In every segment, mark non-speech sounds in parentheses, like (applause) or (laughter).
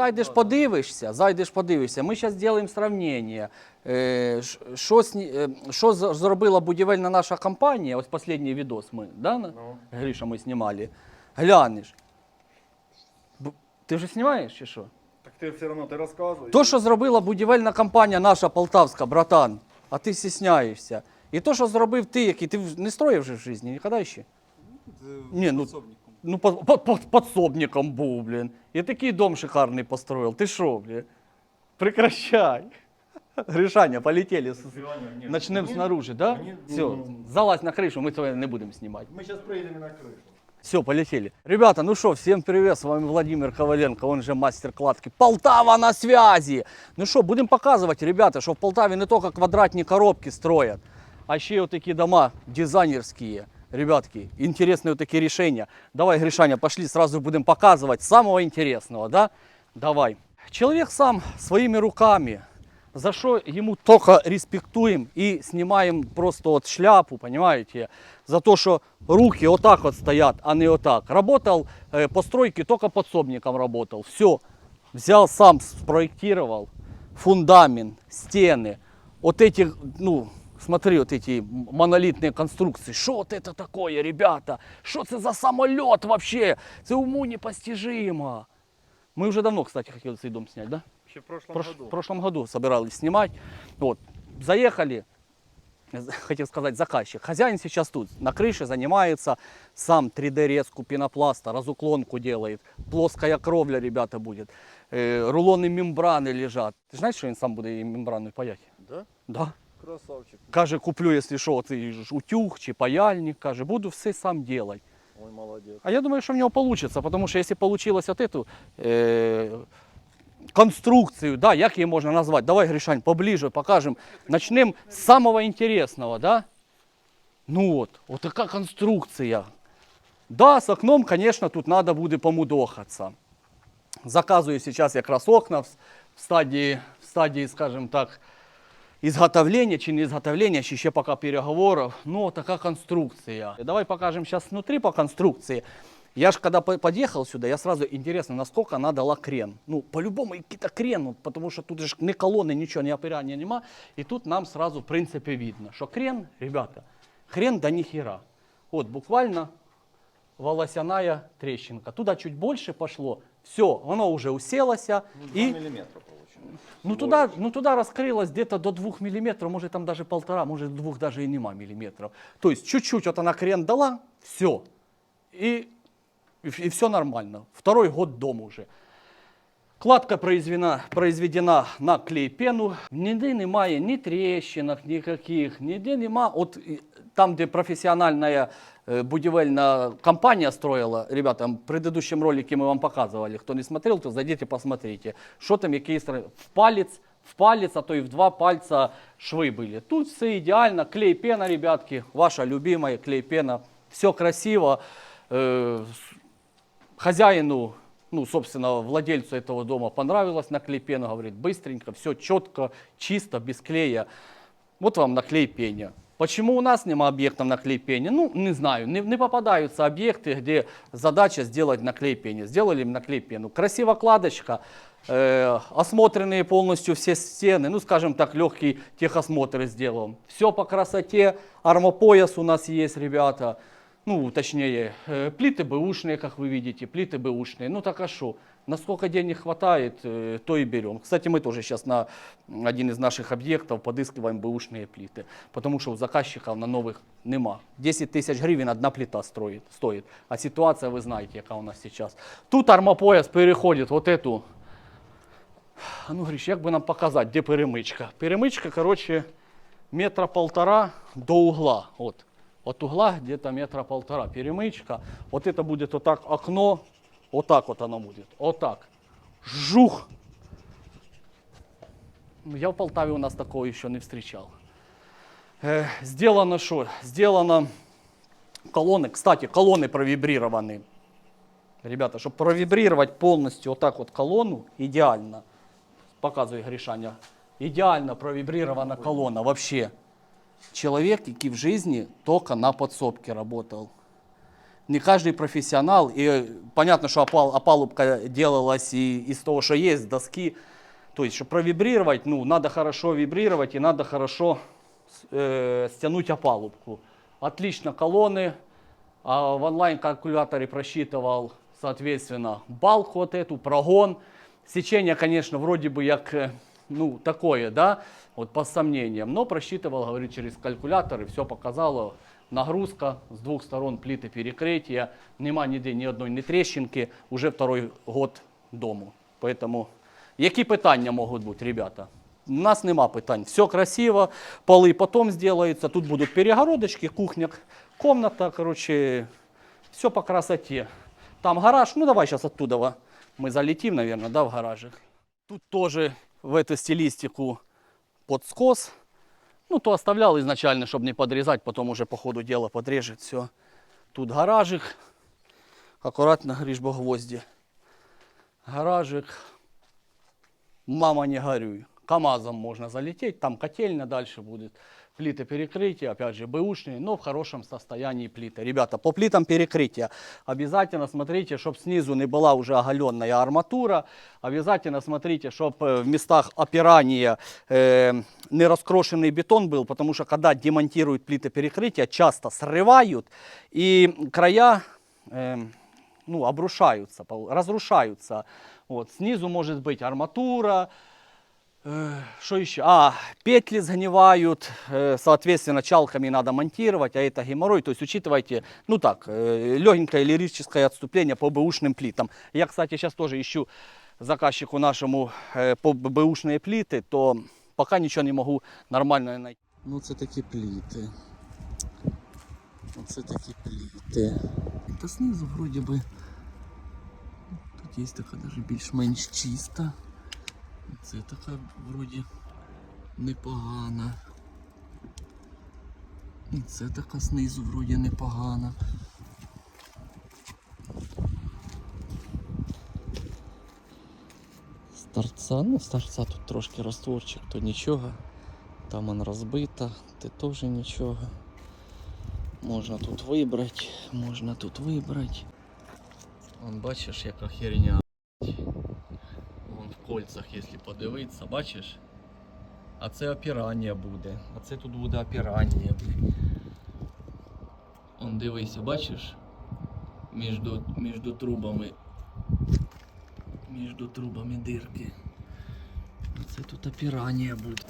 Зайдеш, подивишся, зайдеш, подивишся. Ми зараз зробимо сравнення. Е, Що, е, що зробила будівельна наша компанія? Ось останній відос ми, да, Ну. Гріша, ми знімали. Глянеш. Ти вже знімаєш чи що? Так ти все одно ти розказуєш. То, що зробила будівельна компанія наша полтавська, братан, а ти стісняєшся. І то, що зробив ти, який ти не строїв вже в житті, ніколи ще? Ні, ну, ну под, под, под, подсобником був, блін. І такий дом шикарний построїв. Ти що, блін? Прекращай. Гришаня, полетели. с- Начнем снаружи, да? мені, Все, ну, залазь на крышу, мы твоє не будем снимать. Ми зараз приїдемо на кришу. Все, полетели. Ребята, ну что, всем привет, с вами Владимир Коваленко, он же мастер кладки. Полтава на связи! Ну что, будем показывать, ребята, что в Полтаве не только квадратные коробки строят, а еще и вот такие дома дизайнерские. Ребятки, интересные вот такие решения. Давай, Гришаня, пошли, сразу будем показывать самого интересного, да? Давай. Человек сам своими руками, за что ему только респектуем и снимаем просто вот шляпу, понимаете? За то, что руки вот так вот стоят, а не вот так. Работал э, по стройке, только подсобником работал. Все, взял сам, спроектировал фундамент, стены. Вот эти, ну, смотри, вот эти монолитные конструкции. Что вот это такое, ребята? Что это за самолет вообще? Это уму непостижимо. Мы уже давно, кстати, хотели цей дом снять, да? Ще в прошлом Прош- году. в прошлом году собирались снимать. Вот, заехали, з- (laughs) хотел сказать, заказчик. Хозяин сейчас тут, на крыше занимается, сам 3D-резку пенопласта, разуклонку делает, плоская кровля, ребята, будет. Э, рулоны мембраны лежат. Ты знаешь, что он сам будет мембрану паять? Да? Да. Красавчик. Каже, куплю, если що, цей ж утюг чи паяльник, каже, буду все сам делать. Ой, молодець. А я думаю, что у него получится, потому что если получилось вот эту э, конструкцию, да, як її можна назвати? Давай, Гришань, поближе покажем. Начнем с самого интересного, да? Ну вот, вот такая конструкция. Да, с окном, конечно, тут надо будет помудохаться. Заказываю сейчас якраз окна в, в стадии, в стадии, скажем так, изготовления чи не изготовления, ще ще пока переговоров. Ну, така конструкция. Давай покажем сейчас внутри по конструкции. Я же когда по- подъехал сюда, я сразу интересно, насколько она дала крен. Ну, по-любому какие-то крен, потому что тут же ни колонны, ничего, ни опирания нема. И тут нам сразу, в принципе, видно, что крен, ребята, хрен да нихера. Вот буквально волосяная трещинка. Туда чуть больше пошло, все, оно уже уселось. Ну, и получилось. ну туда, ну туда раскрылось где-то до 2 миллиметров, может там даже полтора, может двух даже и нема миллиметров. То есть чуть-чуть вот она крен дала, все. И, и, все нормально. Второй год дома уже. Кладка произведена, произведена на клей-пену. Ніде немає ні тріщинок ніяких, ніде нема. От і там, де професіональна е, будівельна компанія строила, ребята, в предыдущем ролике мы вам показывали. Кто не смотрел, то зайдите, посмотрите. Что там, какие стороны. В палец, в палец, а то и в два пальца швы были. Тут все идеально. Клей-пена, ребятки, ваша любимая клей-пена. Все красиво. Э, хозяину, ну, собственно, владельцу этого дома понравилось наклей пена, говорит, быстренько, все четко, чисто, без клея. Вот вам наклей пеня. Почему у нас нема объектов наклей пеня? Ну, не знаю, не, не попадаются объекты, где задача сделать наклей пеня. Сделали им наклей пену. Красиво кладочка, э, осмотренные полностью все стены, ну, скажем так, легкий техосмотр сделан. Все по красоте, армопояс у нас есть, ребята ну, точнее, э, плиты бэушные, как вы видите, плиты бэушные. Ну так а что? Насколько денег хватает, э, то и берем. Кстати, мы тоже сейчас на один из наших объектов подыскиваем бэушные плиты, потому что у заказчиков на новых нема. 10 тысяч гривен одна плита строит, стоит. А ситуация, вы знаете, яка у нас сейчас. Тут армопояс переходит вот эту. А ну, Гриш, як би нам показати, де перемичка? Перемичка, короче, метра полтора до угла. Вот. От угла где-то метра полтора. Перемычка. Вот это будет вот так окно. Вот так вот оно будет. Вот так. Жух. Ну, Я в Полтаве у нас такого еще не встречал. Э, сделано что? Сделано колонны. Кстати, колонны провибрированы. Ребята, чтобы провибрировать полностью вот так вот колонну, идеально. Показывай, Гришаня. Идеально провибрирована колонна вообще. Человек, який в жизни только на подсобке работал. Не каждый профессионал. И э, понятно, что опал- опалубка делалась и из того, что есть, доски. То есть, чтобы провибрировать, ну, надо хорошо вибрировать и надо хорошо э, стянуть опалубку. Отлично колонны. А в онлайн-калькуляторе просчитывал, соответственно, балку вот эту, прогон. Сечение, конечно, вроде бы як, э, ну, такое, да, вот по сомнениям. Но просчитывал, говорит, через калькулятор и все показало. Нагрузка с двух сторон плиты перекрытия. Нема ніде ні одної ні трещинки. Уже второй год дому. Поэтому, які питання можуть бути, ребята? У нас нема питань. Все красиво, полы потом сделаются. Тут будут перегородочки, кухня, комната, короче, все по красоте. Там гараж, ну давай сейчас оттуда во, мы залетим, наверное, да, в гаражик. Тут тоже в эту стилистику подскос. Ну, то оставлял изначально, чтобы не подрезать, потом уже по ходу дела подрежет все. Тут гаражик. Аккуратно, гришь бо гвозди. Гаражик. Мама, не горюй. КАМАЗом можно залететь, там котельня дальше будет. Плиты перекрытия, опять же, бэушные, но в хорошем состоянии плиты. Ребята, по плитам перекрытия обязательно смотрите, чтобы снизу не была уже оголенная арматура. Обязательно смотрите, чтобы в местах опирания э, не раскрошенный бетон был, потому что когда демонтируют плиты перекрытия, часто срывают и края э, ну, обрушаются, разрушаются. Вот. Снизу может быть арматура, Э, Что еще? А, петли сгнивают, э, соответственно, чалками надо монтировать, а это геморрой. То есть учитывайте, ну так, легенькое лирическое отступление по бэушным плитам. Я, кстати, сейчас тоже ищу заказчику нашему э, по б- бэушные плиты, то пока ничего не могу нормально найти. Ну, це такі пліти. Оце такі пліти. Та знизу вроді би. Тут є така даже більш-менш чиста. Це така вроді непогана. І це така знизу вроді непогана. З торца, ну з торца тут трошки розтворчик, то нічого. Там он розбита, те теж нічого. Можна тут вибрати, можна тут вибрати. Вон бачиш, яка херня. Кольцах, якщо подивитися, бачиш? А це опірання буде. А це тут буде опірання. Он дивися, бачиш? Між, між трубами. Між трубами дирки. Це тут опірання буде.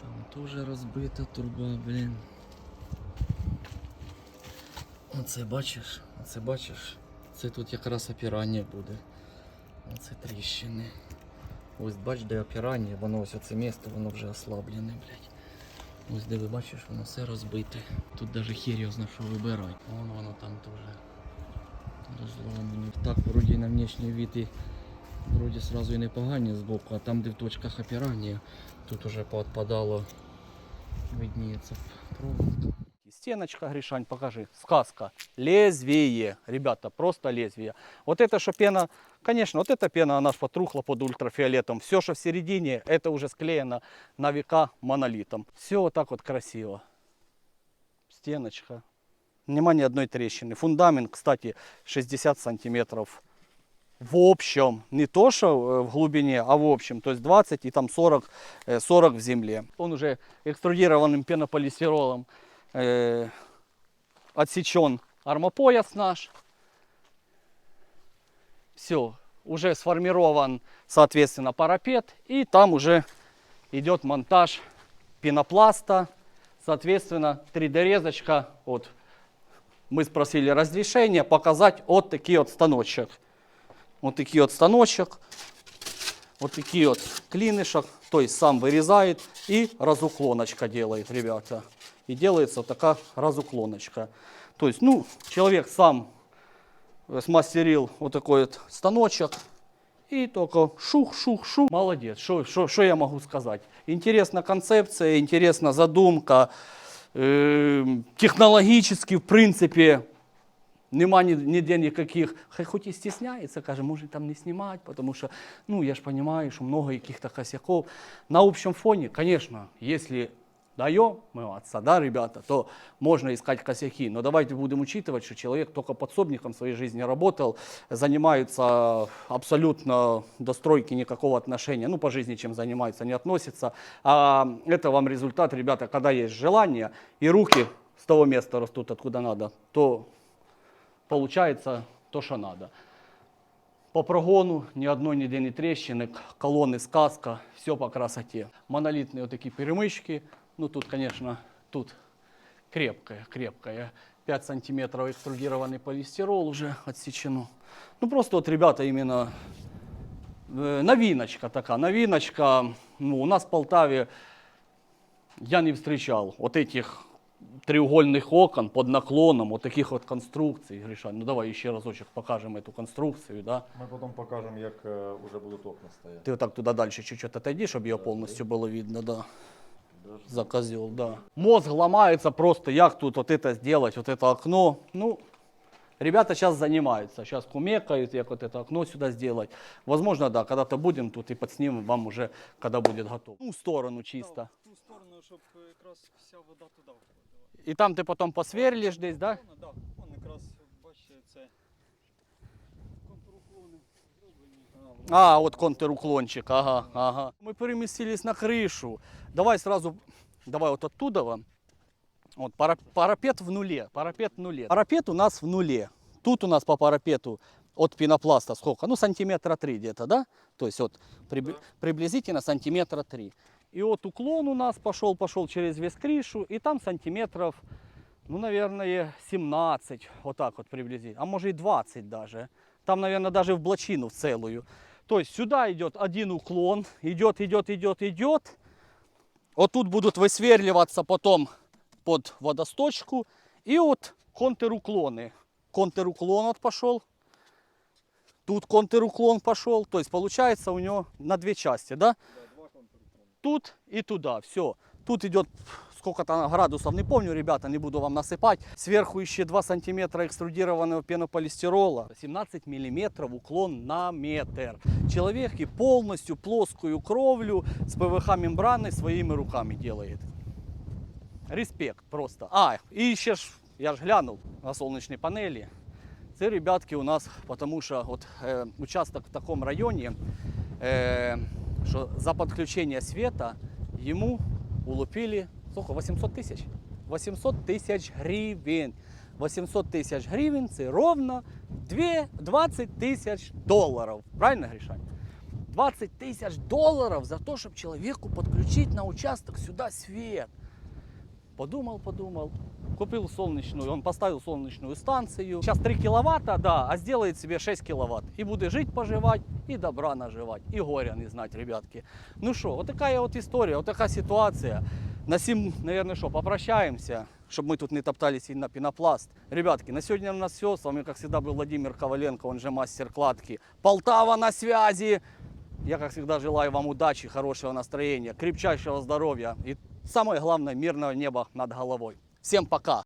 Там теж розбита труба, блін. Оце бачиш, оце бачиш, це тут якраз опірання буде. Оце тріщини. Ось бач, де опірання, воно ось оце місце, воно вже ослаблене, блядь. Ось де ви бачиш, воно все розбите. Тут навіть хер що вибирати. Вон воно там теж розломано. Так, вроді на внешній вид вроді сразу і непогані збоку, а там, де в точках опірання, тут уже поотпадало, видніється проволока. Стеночка, Гришань, покажи. Сказка. Лезвие. Ребята, просто лезвие. Вот это, что пена, конечно, вот эта пена, она потрухла под ультрафиолетом. Все, что в середине, это уже склеено на века монолитом. Все вот так вот красиво. Стеночка. Нема ни одной трещины. Фундамент, кстати, 60 сантиметров. В общем, не то, что э, в глубине, а в общем, то есть 20 и там 40, э, 40 в земле. Он уже экструдированным пенополистиролом э, отсечен армопояс наш. Все, уже сформирован, соответственно, парапет. И там уже идет монтаж пенопласта. Соответственно, 3D-резочка. Вот. Мы спросили разрешение показать вот такие вот станочек. Вот такие вот станочек. Вот такие вот клинышек. То есть сам вырезает и разуклоночка делает, ребята. И делается такая разуклоночка. То есть, ну, человек сам смастерил вот такой вот станочек. И только шух-шух-шух. Молодец. Что я могу сказать? Интересна концепция, интересна задумка. Э, технологически, в принципе, нема ні- ніде никаких, хай хоть и стесняется, каже, может там не снимать, потому что, ну, я ж понимаю, что много каких-то косяков. На общем фоне, конечно, если даем мы отца, да, ребята, то можно искать косяки. Но давайте будем учитывать, что человек только подсобником в своей жизни работал, занимается абсолютно до стройки никакого отношения, ну, по жизни чем занимается, не относится. А это вам результат, ребята, когда есть желание и руки с того места растут, откуда надо, то получается то, что надо. По прогону ні одної ніде не тріщини, колони сказка, все по красоте. Монолитные вот такие перемычки. Ну тут, конечно, тут крепкая, крепкая. 5 сантиметров экструдированный полистирол уже отсечено. Ну просто вот, ребята, именно э, новиночка такая, новиночка. Ну, у нас в Полтаве я не встречал вот этих треугольных окон под наклоном, вот таких вот конструкций, Гриша. Ну давай еще разочек покажем эту конструкцию, да. Ми потім покажемо, як е, уже будуть окна стояти. Ты вот так туда дальше чуть-чуть отойди, чтобы ее полностью было видно, да. За козел, да. Мозг ломается просто, як тут вот это сделать, вот это окно. Ну, ребята сейчас занимаются, сейчас кумекают, как вот это окно сюда сделать. Возможно, да, когда-то будем тут и подснимем вам уже, когда будет готово. Ну, в сторону чисто. В ту сторону, щоб якраз вся вода туди входила. И там ты потом посверлишь здесь, да? Да, А, вот контуруклончик, ага, ага. Мы переместились на крышу. Давай сразу, давай вот оттуда вам. Вот пара- парапет в нуле, парапет в нуле. Парапет у нас в нуле. Тут у нас по парапету от пенопласта сколько? Ну, сантиметра три где-то, да? То есть вот приб- приблизительно сантиметра три. И вот уклон у нас пошел, пошел через весь крышу, и там сантиметров, ну, наверное, 17, вот так вот приблизительно, а может и 20 даже. Там, наверное, даже в блочину в целую. То есть сюда идет один уклон, идет, идет, идет, идет. Вот тут будут высверливаться потом под водосточку. И вот контруклоны. Контруклон вот пошел. Тут контруклон пошел. То есть получается у него на две части, да? Тут и туда. Все. Тут идет сколько-то градусов, не помню, ребята, не буду вам насыпать. Сверху еще 2 сантиметра экструдированного пенополистирола. 17 миллиметров уклон на метр. Человек и полностью плоскую кровлю с ПВХ мембраной своими руками делает. Респект просто. А, і ще ж, я ж глянув на сонячні панелі. Це ребятки у нас, тому що от, е, участок в такому районі, е, що за підключення света йому улупили сколько, 800 тисяч. 800 тисяч гривень. 800 тисяч гривень це ровно 2, 20 тисяч доларів. Правильно, Гришань? 20 тысяч долларов за то, чтобы человеку подключить на участок сюда свет. Подумал, подумал, купил солнечную, он поставил солнечную станцию. Сейчас 3 киловатта, да, а сделает себе 6 киловатт. И будет жить, поживать, и добра наживать, и горя не знать, ребятки. Ну что, вот такая вот история, вот такая ситуация. На сим, наверное, что, попрощаемся, чтобы мы тут не топтались и на пенопласт. Ребятки, на сегодня у нас все. С вами, как всегда, был Владимир Коваленко, он же мастер кладки. Полтава на связи. Я, как всегда, желаю вам удачи, хорошего настроения, крепчайшего здоровья и, самое главное, мирного неба над головой. Всем пока!